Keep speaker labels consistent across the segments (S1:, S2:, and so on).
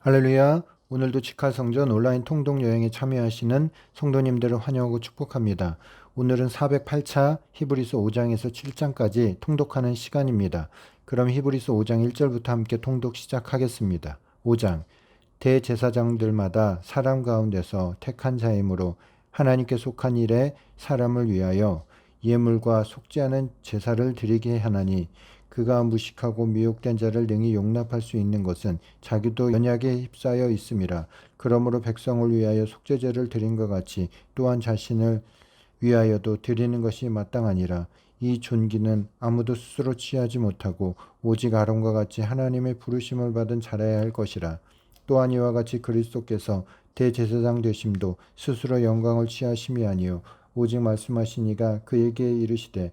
S1: 할렐루야. 오늘도 직할성전 온라인 통독 여행에 참여하시는 성도님들을 환영하고 축복합니다. 오늘은 408차 히브리서 5장에서 7장까지 통독하는 시간입니다. 그럼 히브리서 5장 1절부터 함께 통독 시작하겠습니다. 5장 대제사장들마다 사람 가운데서 택한 자이므로 하나님께 속한 일에 사람을 위하여 예물과 속지 않은 제사를 드리게 하나니 그가 무식하고 미혹된 자를 능히 용납할 수 있는 것은 자기도 연약에 휩싸여 있음이라. 그러므로 백성을 위하여 속죄제를 드린 것 같이 또한 자신을 위하여도 드리는 것이 마땅하니라. 이 존귀는 아무도 스스로 취하지 못하고 오직 아론과 같이 하나님의 부르심을 받은 자라야 할 것이라. 또한 이와 같이 그리스도께서 대제사장 되심도 스스로 영광을 취하심이 아니요 오직 말씀하신 이가 그에게 이르시되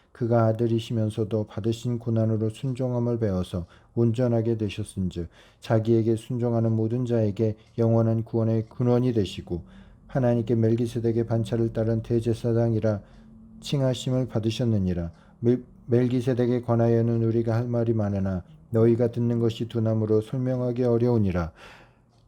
S1: 그가 아들이시면서도 받으신 고난으로 순종함을 배워서 온전하게 되셨은즉 자기에게 순종하는 모든 자에게 영원한 구원의 근원이 되시고 하나님께 멜기세덱의 반차를 따른 대제사장이라 칭하심을 받으셨느니라. 멜- 멜기세덱에 관하여는 우리가 할 말이 많으나 너희가 듣는 것이 두나무로 설명하기 어려우니라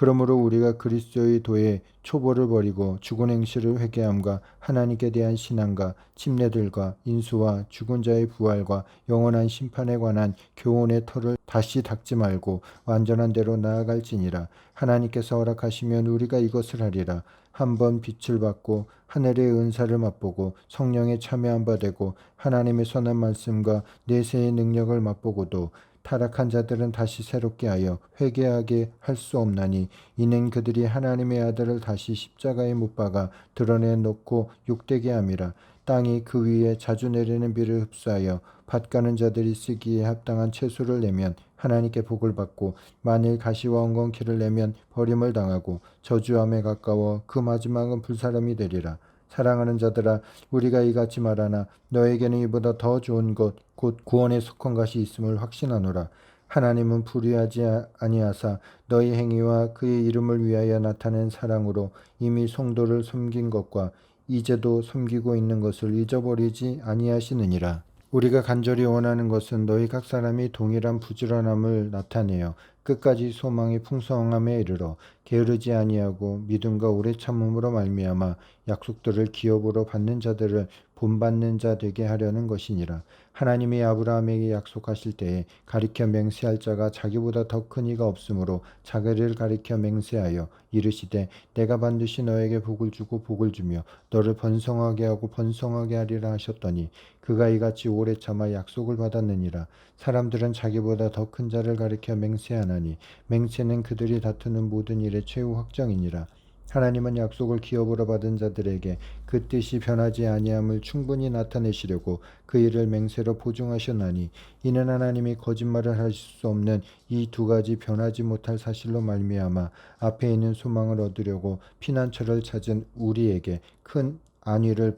S1: 그러므로 우리가 그리스도의 도에 초보를 버리고 죽은 행실을 회개함과 하나님께 대한 신앙과 침례들과 인수와 죽은 자의 부활과 영원한 심판에 관한 교훈의 털을 다시 닦지 말고 완전한 대로 나아갈지니라. 하나님께서 허락하시면 우리가 이것을 하리라 한번 빛을 받고 하늘의 은사를 맛보고 성령에 참여한 바 되고 하나님의 선한 말씀과 내세의 능력을 맛보고도 타락한 자들은 다시 새롭게 하여 회개하게 할 수 없나니 이는 그들이 하나님의 아들을 다시 십자가에 못 박아 드러내 놓고 욕되게 함이라 땅이 그 위에 자주 내리는 비를 흡수하여 밭 가는 자들이 쓰기에 합당한 채소를 내면 하나님께 복을 받고 만일 가시와 엉겅퀴를 내면 버림을 당하고 저주함에 가까워 그 마지막은 불사람이 되리라. 사랑하는 자들아 우리가 이같이 말하나 너에게는 이보다 더 좋은 것 곧 구원의 속한 것이 있음을 확신하노라. 하나님은 불의하지 아니하사 너희 행위와 그의 이름을 위하여 나타낸 사랑으로 이미 성도를 섬긴 것과 이제도 섬기고 있는 것을 잊어버리지 아니하시느니라. 우리가 간절히 원하는 것은 너희 각 사람이 동일한 부지런함을 나타내어 끝까지 소망이 풍성함에 이르러 게으르지 아니하고 믿음과 오래 참음으로 말미암아 약속들을 기업으로 받는 자들을 본받는 자 되게 하려는 것이니라. 하나님이 아브라함에게 약속하실 때에 가리켜 맹세할 자가 자기보다 더 큰 이가 없으므로 자기를 가리켜 맹세하여 이르시되 내가 반드시 너에게 복을 주고 복을 주며 너를 번성하게 하고 번성하게 하리라 하셨더니 그가 이같이 오래 참아 약속을 받았느니라. 사람들은 자기보다 더 큰 자를 가리켜 맹세하나니 맹세는 그들이 다투는 모든 일의 최후 확정이니라. 하나님은 약속을 기업으로 받은 자들에게 그 뜻이 변하지 아니함을 충분히 나타내시려고 그 일을 맹세로 보증하셨나니 이는 하나님이 거짓말을 하실 수 없는 이 두 가지 변하지 못할 사실로 말미암아 앞에 있는 소망을 얻으려고 피난처를 찾은 우리에게 큰 안위를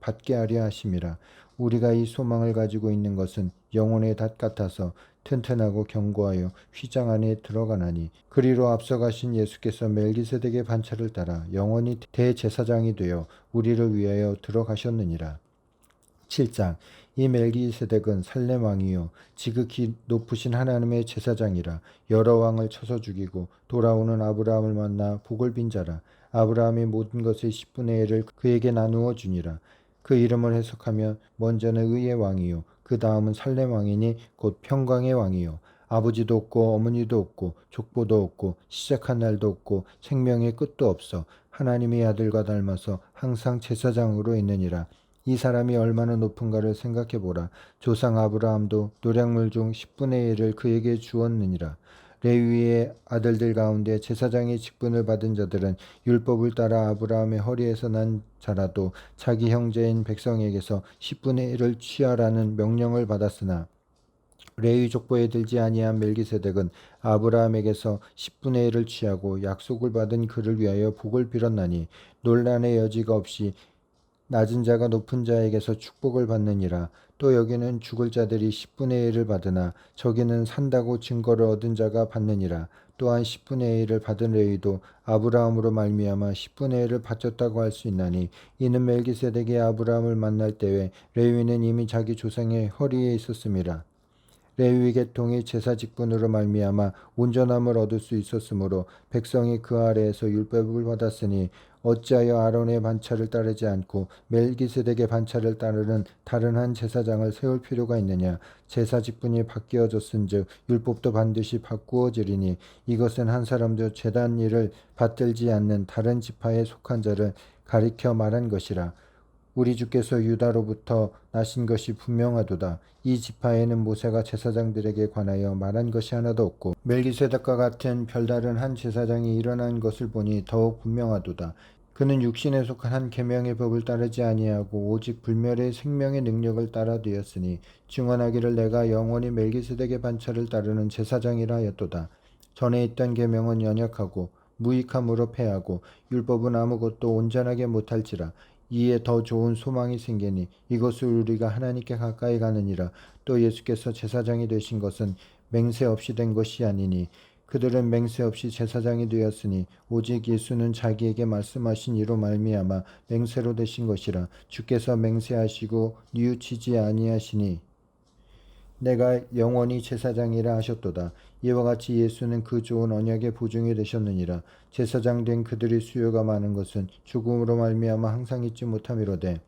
S1: 받게 하려 하심이라. 우리가 이 소망을 가지고 있는 것은 영혼의 닷 같아서 튼튼하고 견고하여 휘장 안에 들어가나니 그리로 앞서가신 예수께서 멜기세덱의 반차를 따라 영원히 대제사장이 되어 우리를 위하여 들어가셨느니라. 7장 이 멜기세덱은 살렘 왕이요. 지극히 높으신 하나님의 제사장이라 여러 왕을 쳐서 죽이고 돌아오는 아브라함을 만나 복을 빈 자라 아브라함이 모든 것의 10분의 1을 그에게 나누어 주니라. 그 이름을 해석하면 먼저는 의의 왕이요 그 다음은 살렘 왕이니 곧 평강의 왕이요 아버지도 없고 어머니도 없고 족보도 없고 시작한 날도 없고 생명의 끝도 없어 하나님의 아들과 닮아서 항상 제사장으로 있느니라 이 사람이 얼마나 높은가를 생각해 보라. 조상 아브라함도 노량물 중 10분의 1을 그에게 주었느니라. 레위의 아들들 가운데 제사장의 직분을 받은 자들은 율법을 따라 아브라함의 허리에서 난 자라도 자기 형제인 백성에게서 10분의 1을 취하라는 명령을 받았으나 레위 족보에 들지 아니한 멜기세덱은 아브라함에게서 10분의 1을 취하고 약속을 받은 그를 위하여 복을 빌었나니 논란의 여지가 없이 낮은 자가 높은 자에게서 축복을 받느니라. 또 여기는 죽을 자들이 10분의 1을 받으나 저기는 산다고 증거를 얻은 자가 받느니라. 또한 10분의 1을 받은 레위도 아브라함으로 말미암아 10분의 1을 바쳤다고 할 수 있나니 이는 멜기세덱이 아브라함을 만날 때에 레위는 이미 자기 조상의 허리에 있었음이라. 레위 계통이 제사 직분으로 말미암아 온전함을 얻을 수 있었으므로 백성이 그 아래에서 율법을 받았으니 어찌하여 아론의 반차를 따르지 않고 멜기세덱의 반차를 따르는 다른 한 제사장을 세울 필요가 있느냐? 제사 직분이 바뀌어졌은즉 율법도 반드시 바꾸어지리니 이것은 한 사람도 제단 일을 받들지 않는 다른 지파에 속한 자를 가리켜 말한 것이라 우리 주께서 유다로부터 나신 것이 분명하도다. 이 지파에는 모세가 제사장들에게 관하여 말한 것이 하나도 없고 멜기세덱과 같은 별다른 한 제사장이 일어난 것을 보니 더욱 분명하도다. 그는 육신에 속한 한 계명의 법을 따르지 아니하고 오직 불멸의 생명의 능력을 따라 되었으니 증언하기를 내가 영원히 멜기세덱의 반차를 따르는 제사장이라 하였도다. 전에 있던 계명은 연약하고 무익함으로 패하고 율법은 아무것도 온전하게 못할지라 이에 더 좋은 소망이 생기니 이것을 우리가 하나님께 가까이 가느니라. 또 예수께서 제사장이 되신 것은 맹세 없이 된 것이 아니니 그들은 맹세 없이 제사장이 되었으니 오직 예수는 자기에게 말씀하신 이로 말미암아 맹세로 되신 것이라. 주께서 맹세하시고 뉘우치지 아니하시니 내가 영원히 제사장이라 하셨도다. 이와 같이 예수는 그 좋은 언약의 보증이 되셨느니라. 제사장 된 그들의 수요가 많은 것은 죽음으로 말미암아 항상 잊지 못함이로되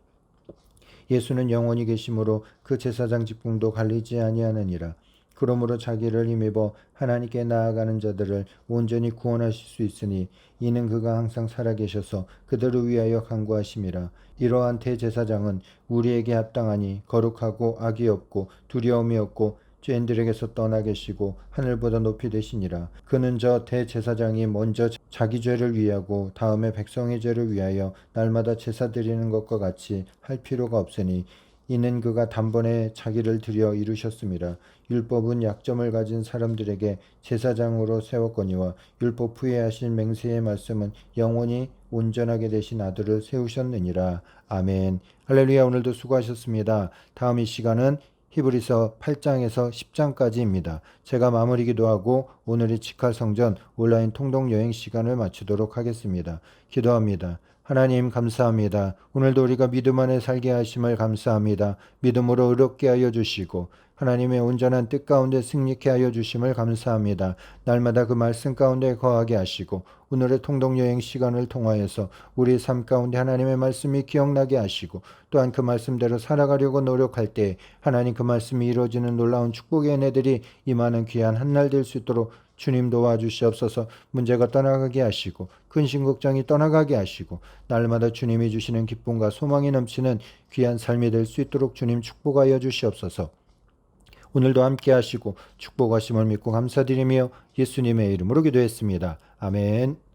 S1: 예수는 영원히 계심으로 그 제사장 직분도 갈리지 아니하느니라. 그러므로 자기를 힘입어 하나님께 나아가는 자들을 온전히 구원하실 수 있으니 이는 그가 항상 살아계셔서 그들을 위하여 간구하심이라. 이러한 대제사장은 우리에게 합당하니 거룩하고 악이 없고 두려움이 없고 죄인들에게서 떠나 계시고 하늘보다 높이 되시니라. 그는 저 대제사장이 먼저 자기 죄를 위하고 다음에 백성의 죄를 위하여 날마다 제사 드리는 것과 같이 할 필요가 없으니 이는 그가 단번에 자기를 들여 이루셨습니다. 율법은 약점을 가진 사람들에게 제사장으로 세웠거니와 율법 후에 하신 맹세의 말씀은 영원히 온전하게 되신 아들을 세우셨느니라. 아멘. 할렐루야 오늘도 수고하셨습니다. 다음 이 시간은 히브리서 8장에서 10장까지입니다. 제가 마무리 기도 하고 오늘의 직할 성전 온라인 통독 여행 시간을 마치도록 하겠습니다. 기도합니다. 하나님 감사합니다. 오늘도 우리가 믿음 안에 살게 하심을 감사합니다. 믿음으로 의롭게 하여 주시고 하나님의 온전한 뜻 가운데 승리케 하여 주심을 감사합니다. 날마다 그 말씀 가운데 거하게 하시고 오늘의 통독 여행 시간을 통하여서 우리 삶 가운데 하나님의 말씀이 기억나게 하시고 또한 그 말씀대로 살아가려고 노력할 때 하나님 그 말씀이 이루어지는 놀라운 축복의 은혜들이 임하는 귀한 한 날 될 수 있도록 주님 도와주시옵소서 문제가 떠나가게 하시고 근심 걱정이 떠나가게 하시고 날마다 주님이 주시는 기쁨과 소망이 넘치는 귀한 삶이 될 수 있도록 주님 축복하여 주시옵소서. 오늘도 함께 하시고 축복하심을 믿고 감사드리며 예수님의 이름으로 기도했습니다. 아멘.